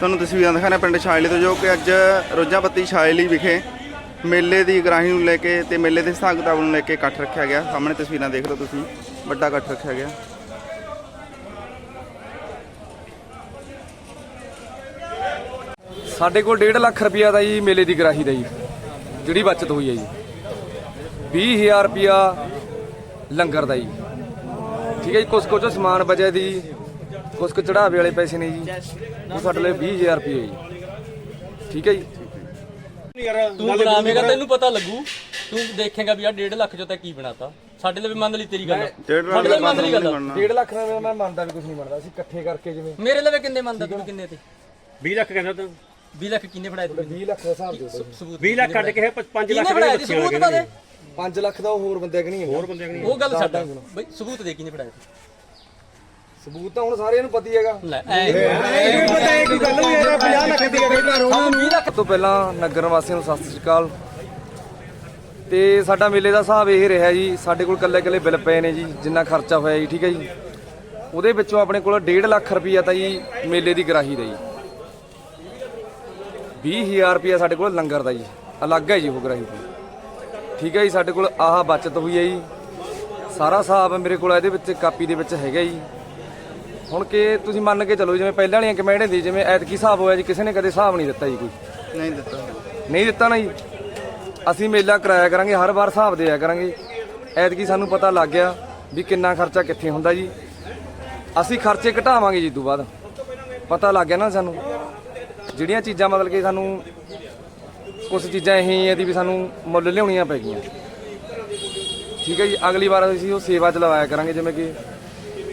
ਤੁਹਾਨੂੰ ਤਸਵੀਰਾਂ ਦਿਖਾਣਾ ਪਿੰਡ ਛਾਇਲੀ ਤੋਂ, ਜੋ ਕਿ ਅੱਜ ਰੋਜ਼ਾਂ ਛਾਇਲੀ ਵਿਖੇ ਮੇਲੇ ਦੀ ਗਰਾਹੀ ਨੂੰ ਲੈ ਕੇ ਤੇ ਮੇਲੇ ਦੇ ਹਿਸਾਬ ਕਿਤਾਬ ਨੂੰ ਲੈ ਕੇ ਇਕੱਠ ਰੱਖਿਆ ਗਿਆ। ਸਾਹਮਣੇ ਤਸਵੀਰਾਂ ਦੇਖ ਲਓ ਤੁਸੀਂ, ਵੱਡਾ ਇਕੱਠ ਰੱਖਿਆ ਗਿਆ। ਸਾਡੇ ਕੋਲ 1.5 ਲੱਖ ਰੁਪਇਆ ਦਾ ਜੀ ਮੇਲੇ ਦੀ ਗਰਾਹੀ ਦਾ ਜੀ, ਜਿਹੜੀ ਬਚਤ ਹੋਈ ਹੈ ਜੀ। 20000 ਰੁਪਇਆ ਲੰਗਰ ਦਾ ਜੀ। ਠੀਕ ਹੈ ਜੀ ਕੁਛ ਕੁਛ ਸਮਾਨ ਬਚਿਆ ਦੀ ਕੁ ਚੜਾਵੇ ਵਾਲੇ ਪੈਸੇ ਨੇ ਜੀ। ਉਹ ਸਾਡੇ ਲਈ 20000 ਰੁਪਇਆ ਜੀ। ਠੀਕ ਹੈ ਜੀ। ਤੂੰ ਬਣਾਵੇਂਗਾ ਤੈਨੂੰ ਪਤਾ ਲੱਗੂ। ਤੂੰ ਦੇਖੇਗਾ ਵੀ ਆ 1.5 ਲੱਖ ਚੋਂ ਤਾਂ ਕੀ ਬਣਾਤਾ। ਸਾਡੇ ਲਈ ਵੀ ਮੰਨ ਲਈ ਤੇਰੀ ਗੱਲ। ਸਾਡੇ ਲਈ ਮੰਨ ਲਈ ਗੱਲ। 1.5 ਲੱਖ ਦਾ ਮੈਂ ਮੰਨਦਾ ਵੀ ਕੁਝ ਨਹੀਂ ਮੰਨਦਾ ਅਸੀਂ ਇਕੱਠੇ ਕਰਕੇ ਜਿਵੇਂ ਮੇਰੇ ਲਈ ਕਿੰਨੇ ਮੰਨਦਾ ਤੂੰ ਕਿੰਨੇ ਤੇ? 20 ਲੱਖ ਕਹਿੰਦਾ ਤੂੰ। 20 ਲੱਖ ਕਿੰਨੇ ਫੜਾਏ ਤੂੰ? 20 ਲੱਖ ਦਾ ਹਿਸਾਬ ਦੇ ਦਿਓ। ਸਬੂਤ 20 ਲੱਖ ਕੱਢ ਕੇ 5 ਕਿੰਨੇ ਲੱਖ ਦੇ ਸਬੂਤ ਪਾ ਦੇ? 5 ਲੱਖ ਦਾ ਉਹ ਹੋਰ ਬੰਦੇ ਕਿ ਨਹੀਂ ਹੋਰ ਬੰਦੇ ਨਹੀਂ ਉਹ ਗੱਲ ਛੱਡ। ਬਈ ਸਬੂਤ ਦੇ ਕਿੰਨੇ ਫੜਾਏ ਸਬੂਤ ਤਾਂ ਹੁਣ ਸਾਰਿਆਂ ਨੂੰ ਪਤਾ ਹੀ ਹੈਗਾ। ਲੈ ਐ ਪਤਾ ਇਹ ਕੀ ਗੱਲ ਹੋਈ ਯਾਰ 50 ਲੱਖ ਦੀ ਸਾਨੂੰ 20 ਲੱਖ ਸਭ ਤੋਂ ਪਹਿਲਾਂ ਨਗਰ ਵਾਸੀਆਂ ਨੂੰ ਸਤਿ ਸ੍ਰੀ ਅਕਾਲ। ਤੇ ਸਾਡਾ ਮੇਲੇ ਦਾ ਹਿਸਾਬ ਇਹ ਰਿਹਾ ਜੀ ਸਾਡੇ ਕੋਲ ਕੱਲੇ ਕੱਲੇ ਬਿੱਲ ਪਏ ਨੇ ਜੀ ਜਿੰਨਾ ਖਰਚਾ ਹੋਇਆ ਜੀ ਠੀਕ ਹੈ ਜੀ। ਉਹਦੇ ਵਿੱਚੋਂ ਆਪਣੇ ਕੋਲ 1.5 ਲੱਖ ਰੁਪਈਆ ਤਾਂ ਜੀ ਮੇਲੇ ਦੀ ਗਰਾਹੀ ਦਾ ਜੀ। 20000 ਰੁਪਈਆ ਸਾਡੇ ਕੋਲ ਲੰਗਰ ਦਾ ਜੀ ਅਲੱਗ ਹੈ ਜੀ ਉਹ ਗਰਾਹੀ ਦੀ। ਠੀਕ ਹੈ ਜੀ ਸਾਡੇ ਕੋਲ ਆਹ ਬਚਤ ਹੋਈ ਹੈ ਜੀ। ਸਾਰਾ ਹਿਸਾਬ ਮੇਰੇ ਕੋਲ ਇਹਦੇ ਵਿੱਚ ਕਾਪੀ ਦੇ ਵਿੱਚ ਹੈਗਾ ਜੀ। ਹੁਣ ਕਿ ਤੁਸੀਂ ਮੰਨ ਕੇ ਚੱਲੋ ਜਿਵੇਂ ਪਹਿਲਾਂ ਵਾਲੀਆਂ ਕਮੇਟੀਆਂ ਦੀ ਜਿਵੇਂ ਐਤਕੀ ਹਿਸਾਬ ਹੋਇਆ ਜੀ ਕਿਸੇ ਨੇ ਕਦੇ ਹਿਸਾਬ ਨਹੀਂ ਦਿੱਤਾ ਜੀ ਕੋਈ। ਨਹੀਂ ਦਿੱਤਾ। ਨਹੀਂ ਦਿੱਤਾ ਨਾ ਜੀ। ਅਸੀਂ ਮੇਲਾ ਕਰਾਇਆ ਕਰਾਂਗੇ ਹਰ ਵਾਰ ਹਿਸਾਬ ਦਿਆ ਕਰਾਂਗੇ। ਐਤਕੀ ਸਾਨੂੰ ਪਤਾ ਲੱਗ ਗਿਆ ਵੀ ਕਿੰਨਾ ਖਰਚਾ ਕਿੱਥੇ ਹੁੰਦਾ ਜੀ। ਅਸੀਂ ਖਰਚੇ ਘਟਾਵਾਂਗੇ ਜੀ ਤੋਂ ਬਾਅਦ। ਪਤਾ ਲੱਗ ਗਿਆ ਨਾ ਸਾਨੂੰ। ਜਿਹੜੀਆਂ ਚੀਜ਼ਾਂ ਮਤਲਬ ਕਿ ਸਾਨੂੰ ਕੁਝ ਚੀਜ਼ਾਂ ਇਹ ਹੈ ਦੀ ਵੀ ਸਾਨੂੰ ਮੁੱਲ ਲਿਆਉਣੀਆਂ ਪੈ ਗਈਆਂ। ਠੀਕ ਹੈ ਜੀ ਅਗਲੀ ਵਾਰ ਅਸੀਂ ਉਹ ਸੇਵਾ ਚ ਲਵਾਇਆ ਕਰਾਂਗੇ ਜਿਵੇਂ ਕਿ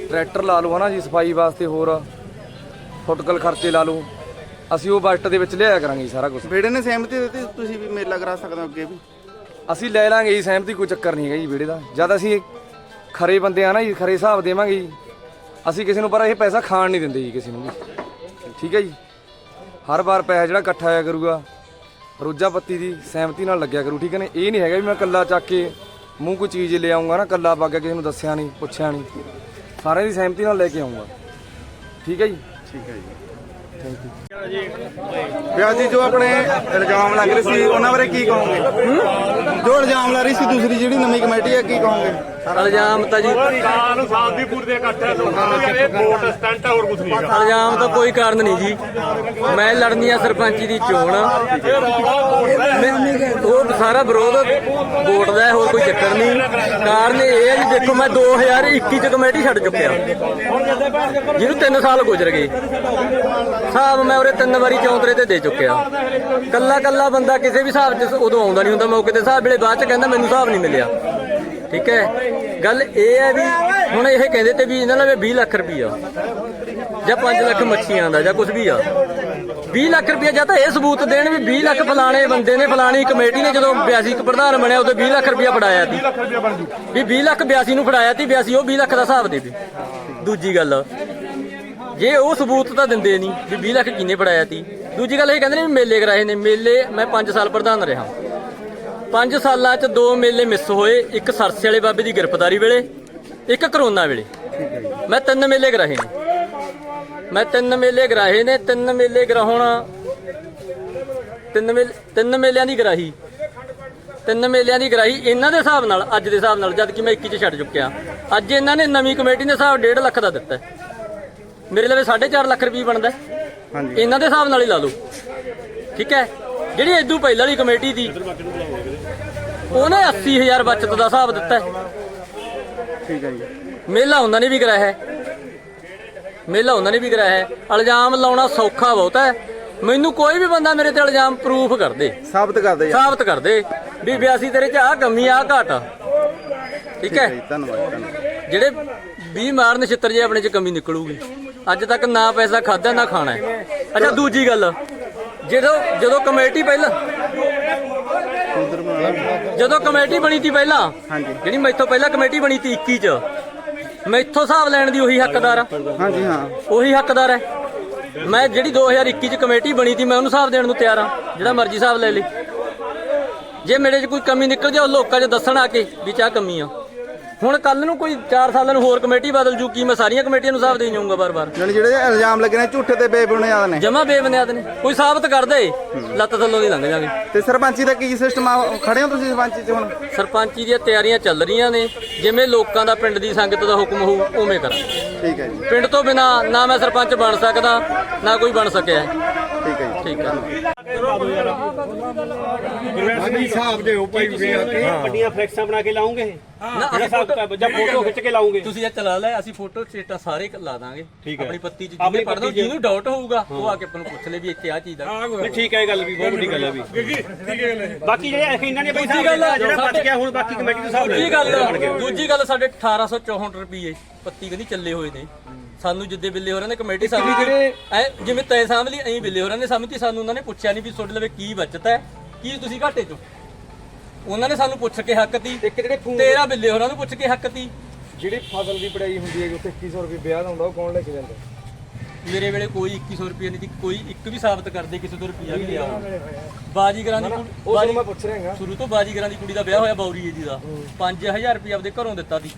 ਟਰੈਕਟਰ ਲਾ ਲਓ ਹਨਾ ਜੀ ਸਫ਼ਾਈ ਵਾਸਤੇ ਹੋਰ ਫੁੱਟਕਲ ਖਰਚੇ ਲਾ ਲਓ ਅਸੀਂ ਉਹ ਬਜਟ ਦੇ ਵਿੱਚ ਲਿਆਇਆ ਕਰਾਂਗੇ ਜੀ ਸਾਰਾ ਕੁਝ ਬੇੜੇ ਨੇ ਸਹਿਮਤੀ ਦਿੱਤੀ ਤੁਸੀਂ ਵੀ ਮੇਲਾ ਕਰਾ ਸਕਦੇ ਹੋ ਅੱਗੇ ਵੀ? ਅਸੀਂ ਲੈ ਲਾਂਗੇ ਜੀ ਸਹਿਮਤੀ ਕੋਈ ਚੱਕਰ ਨਹੀਂ ਹੈਗਾ ਜੀ ਵਿਹੜੇ ਦਾ। ਜਦ ਅਸੀਂ ਖਰੇ ਬੰਦੇ ਆ ਨਾ ਜੀ ਖਰੇ ਹਿਸਾਬ ਦੇਵਾਂਗੇ ਜੀ ਅਸੀਂ ਕਿਸੇ ਨੂੰ ਪਰ ਇਹ ਪੈਸਾ ਖਾਣ ਨਹੀਂ ਦਿੰਦੇ ਜੀ ਕਿਸੇ ਨੂੰ ਵੀ। ਠੀਕ ਹੈ ਜੀ? ਹਰ ਵਾਰ ਪੈਸਾ ਜਿਹੜਾ ਇਕੱਠਾ ਹੋਇਆ ਕਰੂਗਾ ਰੋਜਾ ਪੱਤੀ ਦੀ ਸਹਿਮਤੀ ਨਾਲ ਲੱਗਿਆ ਕਰੂ ਠੀਕ ਹੈ ਨੇ? ਇਹ ਨਹੀਂ ਹੈਗਾ ਵੀ ਮੈਂ ਕੱਲਾ ਚੱਕ ਕੇ ਮੂੰਹ ਕੋਈ ਚੀਜ਼ ਲੈ ਆਉਂਗਾ ਨਾ ਕੱਲਾ ਬਾਗਾ ਕਿਸੇ ਨੂੰ ਦੱਸਿਆ ਨਹੀਂ ਪੁੱਛਿਆ ਨਹੀਂ। ਸਾਰਿਆਂ ਦੀ ਸਹਿਮਤੀ ਨਾਲ ਲੈ ਕੇ ਆਉਂਗਾ। ਠੀਕ ਹੈ ਜੀ? ਠੀਕ ਹੈ ਜੀ। ਵਿਆਹ ਜੀ ਜੋ ਆਪਣੇ ਇਲਜ਼ਾਮ ਲੱਗ ਰਹੇ ਸੀ ਉਹਨਾਂ ਬਾਰੇ ਕੀ ਕਹੋਗੇ? ਜੋ ਇਲਜ਼ਾਮ ਲੱਗ ਰਹੀ ਸੀ ਦੂਸਰੀ ਜਿਹੜੀ ਨਵੀਂ ਕਮੇਟੀ ਹੈ ਕੀ ਕਹੋਗੇ? ਇਲਜ਼ਾਮ ਤਾਂ ਜੀ ਕਾਲ ਸ਼ਾਂਤੀਪੁਰ ਦੇ ਇਕੱਠ ਹੈ ਲੋਕਾਂ ਨੂੰ ਯਾਰ ਇਹ ਵੋਟ ਸਟੰਟ ਹੈ ਹੋਰ ਕੁਝ ਨਹੀਂ ਹੈਗਾ। ਇਲਜ਼ਾਮ ਤਾਂ ਕੋਈ ਕਾਰਨ ਨਹੀਂ ਜੀ। ਮੈਂ ਲੜਨੀ ਆ ਸਰਪੰਚੀ ਦੀ ਚੋਣ। ਮੈਂ- ਉਹ ਸਾਰਾ ਵਿਰੋਧ ਵੋਟ ਦਾ ਹੈ, ਹੋਰ ਕੋਈ ਚੱਕਰ ਨਹੀਂ। ਕਾਰਨ ਇਹ ਹੈ ਜੀ ਦੇਖੋ ਮੈਂ 2021 ਚ ਕਮੇਟੀ ਛੱਡ ਚੁੱਕਿਆ। ਜਿਹਨੂੰ 3 ਸਾਲ ਗੁਜ਼ਰ ਗਏ। ਹਿਸਾਬ ਮੈਂ ਉਹਰੇ ਤਿੰਨ ਵਾਰੀ ਚੌਂਤਰੇ ਤੇ ਦੇ ਚੁੱਕਿਆ। ਕੱਲਾ ਕੱਲਾ ਬੰਦਾ ਕਿਸੇ ਵੀ ਹਿਸਾਬ 'ਚ ਉਦੋਂ ਆਉਂਦਾ ਨਹੀਂ ਹੁੰਦਾ ਮੌਕੇ ਤੇ। ਹਿਸਾਬ ਵੇਲੇ ਬਾਅਦ 'ਚ ਕਹਿੰਦਾ ਮੈਨੂੰ ਹਿਸਾਬ ਨਹੀਂ ਮਿਲਿਆ। ਠੀਕ ਹੈ? ਗੱਲ ਇਹ ਹੈ ਵੀ ਹੁਣ ਇਹ ਕਹਿੰਦੇ ਤੇ ਵੀ ਇਹਨਾਂ ਨਾਲ 20 ਲੱਖ ਰੁਪਈਆ। ਜਾਂ 5 ਲੱਖ ਮੱਛੀਆਂ ਦਾ ਜਾਂ ਕੁਝ ਵੀ ਆ। 20 ਲੱਖ ਰੁਪਈਆ ਜਾਂ ਤਾਂ ਇਹ ਸਬੂਤ ਦੇਣ ਵੀ 20 ਲੱਖ ਫਲਾਣੇ ਬੰਦੇ ਨੇ ਫਲਾਣੀ ਕਮੇਟੀ ਨੇ ਜਦੋਂ 82 ਇੱਕ ਪ੍ਰਧਾਨ ਬਣਿਆ ਉਦੋਂ 20 ਲੱਖ ਰੁਪਈਆ ਫੜਾਇਆ ਸੀ। ਵੀ 20 ਲੱਖ 82 ਨੂੰ ਫੜਾਇਆ ਸੀ 82 ਉਹ 20 ਲੱਖ ਦਾ ਹਿਸਾਬ ਦੇ ਵੀ ਦੂਜੀ ਗੱਲ ਜੇ ਉਹ ਸਬੂਤ ਤਾਂ ਦਿੰਦੇ ਨਹੀਂ ਵੀ 20 ਲੱਖ ਕਿੰਨੇ ਫੜਾਇਆ ਸੀ। ਦੂਜੀ ਗੱਲ ਇਹ ਕਹਿੰਦੇ ਨੇ ਮੇਲੇ ਕਰਾਏ ਨੇ। ਮੇਲੇ ਮੈਂ 5 ਸਾਲ ਪ੍ਰਧਾਨ ਰਿਹਾ। 5 ਸਾਲਾਂ 'ਚ ਦੋ ਮੇਲੇ ਮਿਸ ਹੋਏ ਇੱਕ ਸਰਸੇ ਵਾਲੇ ਬਾਬੇ ਦੀ ਗ੍ਰਿਫਤਾਰੀ ਵੇਲੇ ਇੱਕ ਕਰੋਨਾ ਵੇਲੇ। ਮੈਂ ਤਿੰਨ ਮੇਲੇ ਕਰਾਏ ਨੇ। ਮੈਂ ਤਿੰਨ ਮੇਲੇ ਕਰਾਏ ਨੇ ਤਿੰਨ ਮੇਲੇ ਕਰਾਉਣ ਤਿੰਨ ਮੇਲੇ ਤਿੰਨ ਮੇਲਿਆਂ ਦੀ ਗਰਾਹੀ। ਤਿੰਨ ਮੇਲਿਆਂ ਦੀ ਗਰਾਹੀ ਇਹਨਾਂ ਦੇ ਹਿਸਾਬ ਨਾਲ ਅੱਜ ਦੇ ਹਿਸਾਬ ਨਾਲ ਜਦ ਕਿ ਮੈਂ 21 ਚ ਛੱਡ ਚੁੱਕਿਆ। ਅੱਜ ਇਹਨਾਂ ਨੇ ਨਵੀਂ ਕਮੇਟੀ ਨੇ ਹਿਸਾਬ 1.5 ਲੱਖ ਦਾ ਦਿੱਤਾ। ਮੇਰੇ ਲਈ 4.5 ਲੱਖ ਰੁਪਏ ਬਣਦਾ। ਹਾਂਜੀ। ਇਹਨਾਂ ਦੇ ਹਿਸਾਬ ਨਾਲ ਹੀ ਲਾ ਲਓ। ਠੀਕ ਹੈ? ਜਿਹੜੀ ਇਦੋਂ ਪਹਿਲਾਂ ਵਾਲੀ ਕਮੇਟੀ ਦੀ ਉਹਨੇ 80000 ਬਚਤ ਦਾ ਹਿਸਾਬ ਦਿੱਤਾ। ਠੀਕ ਹੈ ਜੀ। ਮੇਲਾ ਉਹਨਾਂ ਨੇ ਵੀ ਕਰਾਇਆ ਹੈ। ਮੇਲਾ ਉਹਨਾਂ ਨੇ ਵੀ ਕਰਾਇਆ ਹੈ ਇਲਜ਼ਾਮ ਲਾਉਣਾ ਸੌਖਾ ਬਹੁਤ ਹੈ। ਮੈਨੂੰ ਕੋਈ ਵੀ ਬੰਦਾ ਮੇਰੇ ਤੇ ਇਲਜ਼ਾਮ ਪ੍ਰੂਫ ਕਰ ਦੇ ਸਾਬਤ ਕਰਦੇ ਜੀ ਸਾਬਤ ਕਰ ਦੇ ਵੀ 82 ਤੇਰੇ ਚ ਆਹ ਕਮੀ ਆ ਘਾਟ ਆ। ਠੀਕ ਹੈ? ਜੀ ਧੰਨਵਾਦ ਧੰਨਵਾਦ। ਜਿਹੜੇ 20 ਮਾਰਨ ਛਿੱਤਰ ਜੇ ਆਪਣੇ ਚ ਕਮੀ ਨਿਕਲੂਗੀ। ਅੱਜ ਤੱਕ ਨਾ ਪੈਸਾ ਖਾਦਾ ਨਾ ਖਾਣਾ ਹੈ। ਅੱਛਾ ਦੂਜੀ ਗੱਲ। ਜਦੋਂ ਜਦੋਂ ਕਮੇਟੀ ਪਹਿਲਾਂ। ਜਦੋਂ ਕਮੇਟੀ ਬਣੀ ਸੀ ਪਹਿਲਾਂ ਹਾਂਜੀ। ਜਿਹੜੀ ਮੈਥੋਂ ਪਹਿਲਾਂ ਕਮੇਟੀ ਬਣੀ ਸੀ 21 ਚ ਮੈਥੋਂ ਹਿਸਾਬ ਲੈਣ ਦੀ ਉਹੀ ਹੱਕਦਾਰ ਆ। ਹਾਂਜੀ ਹਾਂ। ਉਹੀ ਹੱਕਦਾਰ ਹੈ। ਮੈਂ ਜਿਹੜੀ 2021 ਚ ਕਮੇਟੀ ਬਣੀ ਸੀ ਮੈਂ ਉਹਨੂੰ ਹਿਸਾਬ ਦੇਣ ਨੂੰ ਤਿਆਰ ਆ ਜਿਹੜਾ ਮਰਜ਼ੀ ਹਿਸਾਬ ਲੈ ਲਈ ਜੇ ਮੇਰੇ 'ਚ ਕੋਈ ਕਮੀ ਨਿਕਲ ਜਾਏ ਉਹ ਲੋਕਾਂ 'ਚ ਦੱਸਣ ਆ ਕੇ ਵੀ ਚਾਹ ਕਮੀ ਆ। ਹੁਣ ਕੱਲ ਨੂੰ ਕੋਈ 4 ਸਾਲਾਂ ਨੂੰ ਹੋਰ ਕਮੇਟੀ ਬਦਲ ਜੂ ਕੀ ਮੈਂ ਸਾਰੀਆਂ ਕਮੇਟੀਆਂ ਨੂੰ ਹਿਸਾਬ ਦੇਈ ਜਾਊਂਗਾ ਬਾਰ-ਬਾਰ ਜਾਣੀ ਜਿਹੜੇ ਇਲਜ਼ਾਮ ਲੱਗੇ ਨੇ ਝੂਠੇ ਤੇ ਬੇਬੁਨਿਆਦ ਨੇ। ਜਮਾ ਬੇਬੁਨਿਆਦ ਨੇ। ਕੋਈ ਸਾਬਤ ਕਰ ਦੇ ਲੱਤ ਥੱਲੋਂ ਦੀ ਲੰਘ ਜਾਗੇ ਤੇ ਸਰਪੰਚੀ ਦਾ ਕੀ ਸਿਸਟਮ ਆ? ਖੜੇ ਹੋ ਤੁਸੀਂ ਸਰਪੰਚੀ 'ਚ ਹੁਣ? ਸਰਪੰਚੀ ਦੀਆਂ ਤਿਆਰੀਆਂ ਚੱਲ ਰਹੀਆਂ ਨੇ। ਜਿਵੇਂ ਲੋਕਾਂ ਦਾ ਪਿੰਡ ਦੀ ਸੰਗਤ ਦਾ ਹੁਕਮ ਹੋਊ ਉਵੇਂ ਕਰਾਂ। ਠੀਕ ਹੈ ਜੀ। ਪਿੰਡ ਤੋਂ ਬਿਨਾ ਨਾ ਮੈਂ ਸਰਪੰਚ ਬਣ ਸਕਦਾ ਨਾ ਕੋਈ ਬਣ ਸਕਿਆ। ਠੀਕ ਹੈ ਜੀ। ਠੀਕ ਹੈ। ਹਿਸਾਬ ਦੇ ਭਾਈ ਵੇਖ ਕੇ ਵੱਡੀਆਂ ਫਲੈਕਸਾਂ ਬਣਾ ਕੇ ਲਾਉਂਗੇ? ਨਾ ਜਿਹੜਾ ਹਿਸਾਬ ਕਿਤਾਬ ਜਾਂ ਫੋਟੋ ਖਿੱਚ ਕੇ ਲਾਉਂਗੇ। ਤੁਸੀਂ ਇਹ ਚਲਾ ਲੈ ਅਸੀਂ ਫੋਟੋ ਸਟੇਟਾਂ ਸਾਰੇ ਲਾ ਦਾਂਗੇ। ਠੀਕ ਹੈ। ਆਪਣੀ ਪੱਤੀ ਚ ਆਪਣੀ ਜਿਹਨੇ ਪੜਦਾ ਪੱਤੀ 'ਚ। ਜਿਹਨੂੰ ਡਾਊਟ ਹੋਊਗਾ ਉਹ ਆ ਕੇ ਆਪਾਂ ਨੂੰ ਪੁੱਛ ਲੈ ਵੀ ਇੱਥੇ ਆ। ਚੀਜ਼ ਦਾ ਨਹੀਂ ਠੀਕ ਹੈ ਇਹ ਗੱਲ ਵੀ ਬਹੁਤ ਵੱਡੀ ਗੱਲ ਹੈ ਵੀ। ਬਾਕੀ ਜਿਹੜੇ ਇਹਨਾਂ ਨੇ ਦੂਜੀ ਗੱਲ ਆ, ਜਿਹੜਾ ਬਚ ਸਾਡੇ- ਗਿਆ ਹੁਣ ਬਾਕੀ ਕਮੇਟੀ ਦੇ ਹਿਸਾਬ ਦੂਜੀ ਗੱਲ ਦੂਜੀ ਗੱਲ ਸਾਡੇ 1864 ਰੁਪਏ ਪੱਤੀ ਕਹਿੰਦੀ ਚੱਲੇ ਹੋਏ ਨੇ। ਸਾਨੂੰ ਜਿੱਦੇ ਬਿੱਲੇ ਹੋਰਾਂ ਨੇ ਕਮੇਟੀ ਸਾਹਮਣੇ ਜਿਵੇਂ ਤੈ ਸਾਹਮਣੇ ਐਂ ਬਿੱਲੇ ਹੋਰਾਂ ਨੇ ਸਾਹਮਣੇ ਸਾਨੂੰ ਉਹਨਾਂ ਨੇ ਪੁੱਛਿਆ ਨਹੀਂ ਵੀ ਤੁਹਾਡੇ ਲਵੇ ਕੀ ਬਚਤ ਹੈ? ਕੀ ਤੁਸੀਂ ਘਾਟੇ ਚੋਂ? ਉਹਨਾਂ ਨੇ ਸਾਨੂੰ ਪੁੱਛ ਕੇ ਹੱਕ ਤੀ ਇੱਕ ਜਿਹੜੇ ਫੋਨ ਤੇਰਾ ਬਿੱਲੇ ਹੋਰਾਂ ਨੂੰ ਪੁੱਛ ਕੇ ਹੱਕ ਤੀ ਜਿਹੜੀ ਫਸਲ ਦੀ ਪੜਾਈ ਹੁੰਦੀ ਹੈ ਉੱਥੇ 2100 ਰੁਪਏ ਵਿਆਹ ਦਾ ਹੁੰਦਾ ਉਹ ਕੌਣ ਲੈ ਕੇ ਜਾਂਦਾ? ਮੇਰੇ ਵੇਲੇ ਕੋਈ 2100 ਰੁਪਏ ਨਹੀਂ ਸੀ ਕੋਈ ਇੱਕ ਵੀ ਸਾਬਤ ਕਰਦੇ ਕਿਸੇ ਤੋਂ ਰੁਪਿਆ ਵੀ ਲਿਆ। ਬਾਜੀਗਰਾਂ ਦੀ ਉਹ ਤੁਹਾਨੂੰ ਮੈਂ ਪੁੱਛ ਰਿਹਾ ਸ਼ੁਰੂ ਤੋਂ ਬਾਜੀਗਰਾਂ ਦੀ ਕੁੜੀ ਦਾ ਵਿਆਹ ਹੋਇਆ ਬੌਰੀ ਜੀ ਦਾ। 5000 ਰੁਪਏ ਆਪਦੇ ਘਰੋਂ ਦਿੱਤਾ ਸੀ।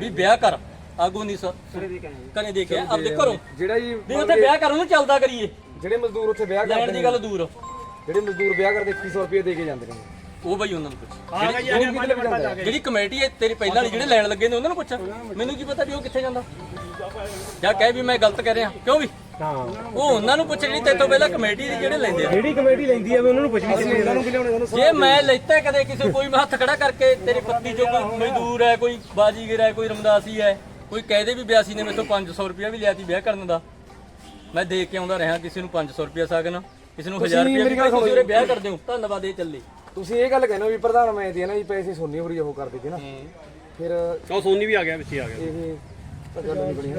ਵੀ ਵਿਆਹ ਕਰ। ਆਗੂ ਨਹੀਂ ਸਰ ਕਨੇ ਦੇ ਕੇ ਆਪਦੇ ਘਰੋਂ। ਜਿਹੜਾ ਜੀ ਵੀ ਉੱਥੇ ਵਿਆਹ ਕਰ ਉਹਨੂੰ ਚੱਲਦਾ ਕਰੀਏ। ਜਿਹੜੇ ਮਜ਼ਦੂਰ ਉੱਥੇ ਵਿਆਹ ਲੈਣ ਕਰਦੇ ਦੀ ਗੱਲ ਦੂਰ ਜਿਹੜੇ ਮਜ਼ਦੂਰ ਵਿਆਹ ਕਰਦੇ 2100 ਰੁਪਏ ਦੇ ਕੇ ਜਾਂਦੇ ਨੇ। ਉਹ ਬਈ ਉਹਨਾਂ ਨੂੰ ਪੁੱਛ। ਆ ਗਿਆ ਜੀ ਆ ਗਿਆ ਪੰਜ ਮਿੰਟ ਤੱਕ ਆ। ਗਿਆ ਜਿਹੜੀ ਕਮੇਟੀ ਹੈ ਤੇਰੀ ਪਹਿਲਾਂ ਵਾਲੀ ਜਿਹੜੇ ਲੈਣ ਲੱਗੇ ਨੇ ਉਹਨਾਂ ਨੂੰ ਪੁੱਛ। ਮੈਨੂੰ ਕੀ ਪਤਾ ਵੀ ਉਹ ਕਿੱਥੇ ਜਾਂਦਾ? ਜਾਂ ਕਹਿ ਵੀ ਮੈਂ ਗਲਤ ਕਹਿ ਰਿਹਾ। ਕਿਉਂ ਵੀ? ਉਹ ਉਹਨਾਂ ਨੂੰ ਪੁੱਛ ਜਿਹੜੀ ਤੇਤੋਂ ਪਹਿਲਾਂ ਕਮੇਟੀ ਦੀ ਜਿਹੜੇ ਲੈਂਦੇ ਆ। ਜਿਹੜੀ ਕਮੇਟੀ ਲੈਂਦੀ ਆ ਉਹਨਾਂ ਨੂੰ ਪੁੱਛਣੀ ਅਸੀਂ ਇਹਨਾਂ ਨੂੰ ਵੀ ਲਿਆਉਣੇ ਤੁਹਾਨੂੰ ਜੇ ਮੈਂ ਲੈਤਾ ਕਦੇ ਕਿਸੇ ਕੋਈ ਮੈਂ ਹੱਥ ਖੜਾ ਕਰਕੇ ਤੇਰੀ ਪੱਤੀ ਚੋਂ ਕੋਈ ਮਜ਼ਦੂਰ ਹੈ ਕੋਈ ਬਾਜੀਗਰ ਹੈ ਕੋਈ ਰਮਦਾਸੀ ਹੈ ਕੋਈ ਕਹਦੇ ਵੀ ਬਿਆਸੀ ਨੇ ਮੇਥੋਂ 500 ਰੁਪਇਆ ਵੀ ਲਿਆ ਸੀ ਵਿਆਹ ਕਰਨ ਦਾ। ਮੈਂ ਦੇ ਕੇ ਆਉਂਦਾ ਰਿਹਾ ਕਿਸੇ ਨੂੰ 500 ਰੁਪਇਆ ਸਾਗਨ ਕਿਸੇ ਨੂੰ 1000 ਰੁਪਇਆ ਵੀ ਭਾਈ ਤੁਸੀਂ ਉਰੇ ਵਿਆਹ ਕਰਦੇ ਹੋ ਧੰਨਵਾਦ ਇਹ ਚੱਲੇ। ਤੁਸੀਂ ਇਹ ਗੱਲ ਕਹਿੰਦੇ ਹੋ ਵੀ ਪ੍ਰਧਾਨ ਮੈਂ ਦੀ ਹੈ ਨਾ ਜੀ ਪੈਸੇ ਸੋਨੀ ਹੋਰੀ ਉਹ ਕਰਦੇ ਸੀ ਨਾ। ਫਿਰ ਉਹ ਸੋਨੀ ਵੀ ਆ ਗਿਆ ਵਿੱਚ ਆ ਗਿਆ। ਇਹ ਤਾਂ ਗੱਲ ਨਹੀਂ ਬਣੀ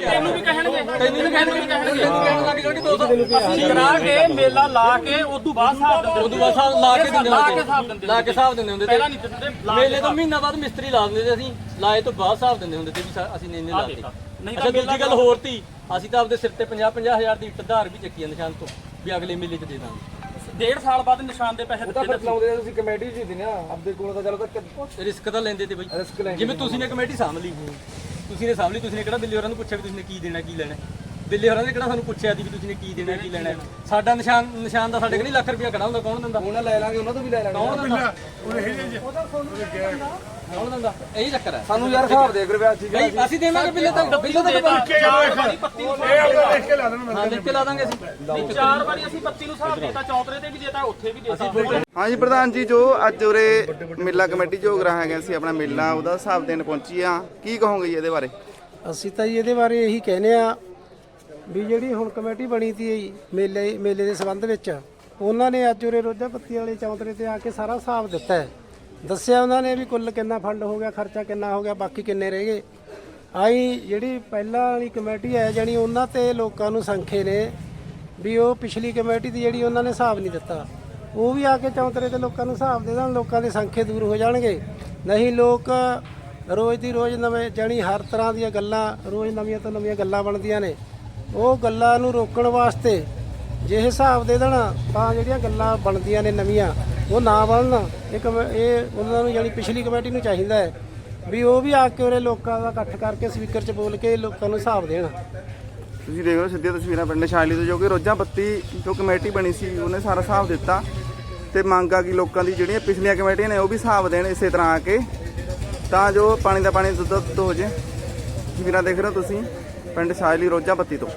ਤੈਨੂੰ ਵੀ ਕਹਿਣਗੇ। ਤੈਨੂੰ ਵੀ ਕਹਿਣਗੇ। ਕਹਿਣ ਲੱਗ ਜਾਣਗੇ 200 ਅਸੀਂ ਕਰਾ ਕੇ ਮੇਲਾ ਲਾ ਕੇ ਉਦੋਂ ਬਾਅਦ ਹਿਸਾਬ ਦਿੰਦੇ ਉਦੋਂ ਬਾਅਦ ਸਾਹਿਬ ਲਾ ਕੇ ਦਿੰਦੇ ਲਾ ਕੇ ਹਿਸਾਬ ਦਿੰਦੇ ਲਾ ਕੇ ਹਿਸਾਬ ਦਿੰਦੇ ਹੁੰਦੇ ਪਹਿਲਾਂ ਤੇ ਨਹੀਂ ਦਿੰਦੇ। ਮੇਲੇ ਤੋਂ ਮਹੀਨਾ ਬਾਅਦ ਮਿਸਤਰੀ ਲਾ ਦਿੰਦੇ ਅਸੀਂ। ਲਾਏ ਤੋਂ ਬਾਅਦ ਹਿਸਾਬ ਦਿੰਦੇ ਹੁੰਦੇ ਤੇ ਵੀ ਅਸੀਂ ਨੇ ਲਾਤੇ। ਨਹੀਂ ਅੱਛਾ ਦੂਜੀ ਗੱਲ ਹੋਰ ਤੀ ਅਸੀਂ ਤਾਂ ਆਪਦੇ ਸਿਰ ਤੇ 50 50 ਹਜ਼ਾਰ ਦੀ ਇੱਟ ਧਾਰ ਵੀ ਚੱਕੀ ਆ ਨਿਸ਼ਾਨ ਤੋਂ ਵੀ ਅਗਲੇ ਮੇਲੇ 'ਚ ਦੇ ਦਾਂਗੇ। ਡੇਢ ਸਾਲ ਬਾਅਦ ਨਿਸ਼ਾਨ ਦੇ ਪੈਸੇ ਉਹ ਤਾਂ ਫਿਰ ਲਾਉਂਦੇ ਆ ਤੁਸੀਂ ਕਮੇਟੀ ਜੀ ਦਿੰਦੇ ਆ ਆਪਦੇ ਕੋਲ ਤਾਂ ਚਲੋ ਤਾਂ ਰਿਸਕ ਤਾਂ ਲੈਂਦੇ ਤੇ ਬਈ। ਰਿਸਕ ਲੈਂਦੇ ਜਿਵੇਂ ਤੁਸੀਂ ਨੇ ਕਮੇਟੀ ਸਾਂਭ ਲਈ। ਤੁਸੀਂ ਨੇ ਸਾਂਭ ਲਈ ਤੁਸੀਂ ਨੇ ਕਿਹੜਾ ਬਿੱਲੇ ਹੋਰਾਂ ਨੂੰ ਪੁੱਛਿਆ ਵੀ ਤੁਸੀਂ ਨੇ ਕੀ ਦੇਣਾ ਕੀ ਲੈਣਾ? ਬਿੱਲੇ ਹੋਰਾਂ ਨੇ ਕਿਹੜਾ ਸਾਨੂੰ ਪੁੱਛਿਆ ਸੀ ਵੀ ਤੁਸੀਂ ਨੇ ਕੀ ਦੇਣਾ ਕੀ ਲੈਣਾ? ਸਾਡਾ ਨਿਸ਼ਾਨ ਨਿਸ਼ਾਨ ਦਾ ਸਾਡੇ ਕੋਲ ਨਹੀਂ ਲੱਖ ਰੁਪਇਆ ਖੜਾ ਹੁੰਦਾ ਕੌਣ ਦਿੰਦਾ? ਉਹਨਾਂ ਲੈ ਲਾਂਗੇ ਉਹਨਾਂ ਤੋਂ ਵੀ ਲੈ ਲਾਂਗੇ। ਕੌਣ ਦਿੰਦਾ? ਕੌਣ ਦਿੰਦਾ? ਇਹੀ ਚੱਕਰ ਹੈ। ਸਾਨੂੰ ਯਾਰ ਹਿਸਾਬ ਦੇ ਕਰ ਵਿਆਹ ਠੀਕ ਬਈ ਅਸੀਂ ਦੇਵਾਂਗੇ ਬਿੱਲੇ ਤਾਂ ਬਿੱਲੇ ਤਾਂ ਹਾਂ ਲਿਖ ਕੇ ਲਾ ਦਾਂਗੇ ਅਸੀਂ। ਚਾਰ ਵਾਰੀ ਅਸੀਂ 25 ਨੂੰ ਹਿਸਾਬ ਦੇਤਾ ਚੌਥਰੇ ਤੇ ਵੀ ਦੇਤਾ ਉੱਥੇ ਵੀ ਦੇਤਾ। ਹਾਂਜੀ ਪ੍ਰਧਾਨ ਜੀ ਜੋ ਅੱਜ ਉਰੇ ਮੇਲਾ ਕਮੇਟੀ ਜੋ ਗਰਾਹਾਂ ਗਿਆ ਸੀ ਆਪਣਾ ਮੇਲਾ ਉਹਦਾ ਹਿਸਾਬ ਦੇਣ ਪਹੁੰਚੀ ਆ ਕੀ ਕਹੋਗੇ ਜੀ ਇਹਦੇ ਬਾਰੇ? ਅਸੀਂ ਤਾਂ ਜੀ ਇਹਦੇ ਬਾਰੇ ਇਹੀ ਕਹਿੰਦੇ ਆ ਵੀ ਜਿਹੜੀ ਹੁਣ ਕਮੇਟੀ ਬਣੀ ਤੀ ਮੇਲੇ ਮੇਲੇ ਦੇ ਸੰਬੰਧ ਵਿੱਚ ਉਹਨਾਂ ਨੇ ਅੱਜ ਉਰੇ ਰੋਜਾ ਪੱਤੀ ਵਾਲੇ ਚੌਂਤਰੇ ਤੇ ਆ ਕੇ ਸਾਰਾ ਹਿਸਾਬ ਦਿੱਤਾ ਹੈ। ਦੱਸਿਆ ਉਹਨਾਂ ਨੇ ਵੀ ਕੁੱਲ ਕਿੰਨਾ ਫੰਡ ਹੋ ਗਿਆ, ਖਰਚਾ ਕਿੰਨਾ ਹੋ ਗਿਆ, ਬਾਕੀ ਕਿੰਨੇ ਰਹਿ ਗਏ। ਆਈ ਜਿਹੜੀ ਪਹਿਲਾਂ ਵਾਲੀ ਕਮੇਟੀ ਹੈ, ਜਾਣੀ ਉਹਨਾਂ ਤੇ ਲੋਕਾਂ ਨੂੰ ਸੰਖੇ ਨੇ, ਵੀ ਉਹ ਪਿਛਲੀ ਕਮੇਟੀ ਦੀ ਜਿਹੜੀ ਉਹਨਾਂ ਨੇ ਹਿਸਾਬ ਨਹੀਂ ਦਿੱਤਾ। ਉਹ ਵੀ ਆ ਕੇ ਚੌਂਤਰੇ ਤੇ ਲੋਕਾਂ ਨੂੰ ਹਿਸਾਬ ਦੇ ਦੇਣ, ਲੋਕਾਂ ਦੇ ਸੰਖੇ ਦੂਰ ਹੋ ਜਾਣਗੇ। ਨਹੀਂ, ਲੋਕ ਰੋਜ਼ ਦੀ ਰੋਜ਼ ਨਵੇਂ, ਜਾਣੀ ਹਰ ਤਰ੍ਹਾਂ ਦੀਆਂ ਗੱਲਾਂ, ਰੋਜ਼ ਨਵੀਆਂ ਤੋਂ ਨਵੀਆਂ ਗੱਲਾਂ ਬਣਦੀਆਂ ਨੇ। ਉਹ ਗੱਲਾਂ ਨੂੰ ਰੋਕਣ ਵਾਸਤੇ ਜੇ ਹਿਸਾਬ ਦੇ ਦੇਣਾ, ਤਾਂ ਜਿਹੜੀਆਂ ਗੱਲਾਂ ਬਣਦੀਆਂ ਨੇ ਨਵੀਆਂ ਉਹ ਨਾ ਬਣਨ ਇਹ ਕਮੇ- ਇਹ ਉਹਨਾਂ ਨੂੰ ਜਾਣੀ ਪਿਛਲੀ ਕਮੇਟੀ ਨੂੰ ਚਾਹੀਦਾ ਹੈ ਵੀ ਉਹ ਵੀ ਆ ਕੇ ਉਰੇ ਲੋਕਾਂ ਦਾ ਇਕੱਠ ਕਰਕੇ ਸਪੀਕਰ 'ਚ ਬੋਲ ਕੇ ਲੋਕਾਂ ਨੂੰ ਹਿਸਾਬ ਦੇਣ। ਤੁਸੀਂ ਦੇਖ ਰਹੇ ਹੋ ਸਿੱਧੀਆਂ ਤਸਵੀਰਾਂ ਪਿੰਡ ਸ਼ਾਲੀ ਤੋਂ, ਜੋ ਕਿ ਰੋਜ਼ਾ ਬੱਤੀ ਜੋ ਕਮੇਟੀ ਬਣੀ ਸੀ, ਉਹਨੇ ਸਾਰਾ ਹਿਸਾਬ ਦਿੱਤਾ। ਤੇ ਮੰਗ ਆ ਕਿ ਲੋਕਾਂ ਦੀ ਜਿਹੜੀਆਂ ਪਿਛਲੀਆਂ ਕਮੇਟੀਆਂ ਨੇ, ਉਹ ਵੀ ਹਿਸਾਬ ਦੇਣ ਇਸੇ ਤਰ੍ਹਾਂ ਆ ਕੇ। ਤਾਂ ਜੋ ਪਾਣੀ ਦਾ ਪਾਣੀ ਦੁੱਧ ਦਾ ਦੁੱਧ ਹੋ ਜੇ। ਤਸਵੀਰਾਂ ਦੇਖ ਰਹੇ ਹੋ ਤੁਸੀਂ, ਪਿੰਡ ਸ਼ਾਲੀ ਰੋਜ਼ਾ ਬੱਤੀ ਤੋਂ।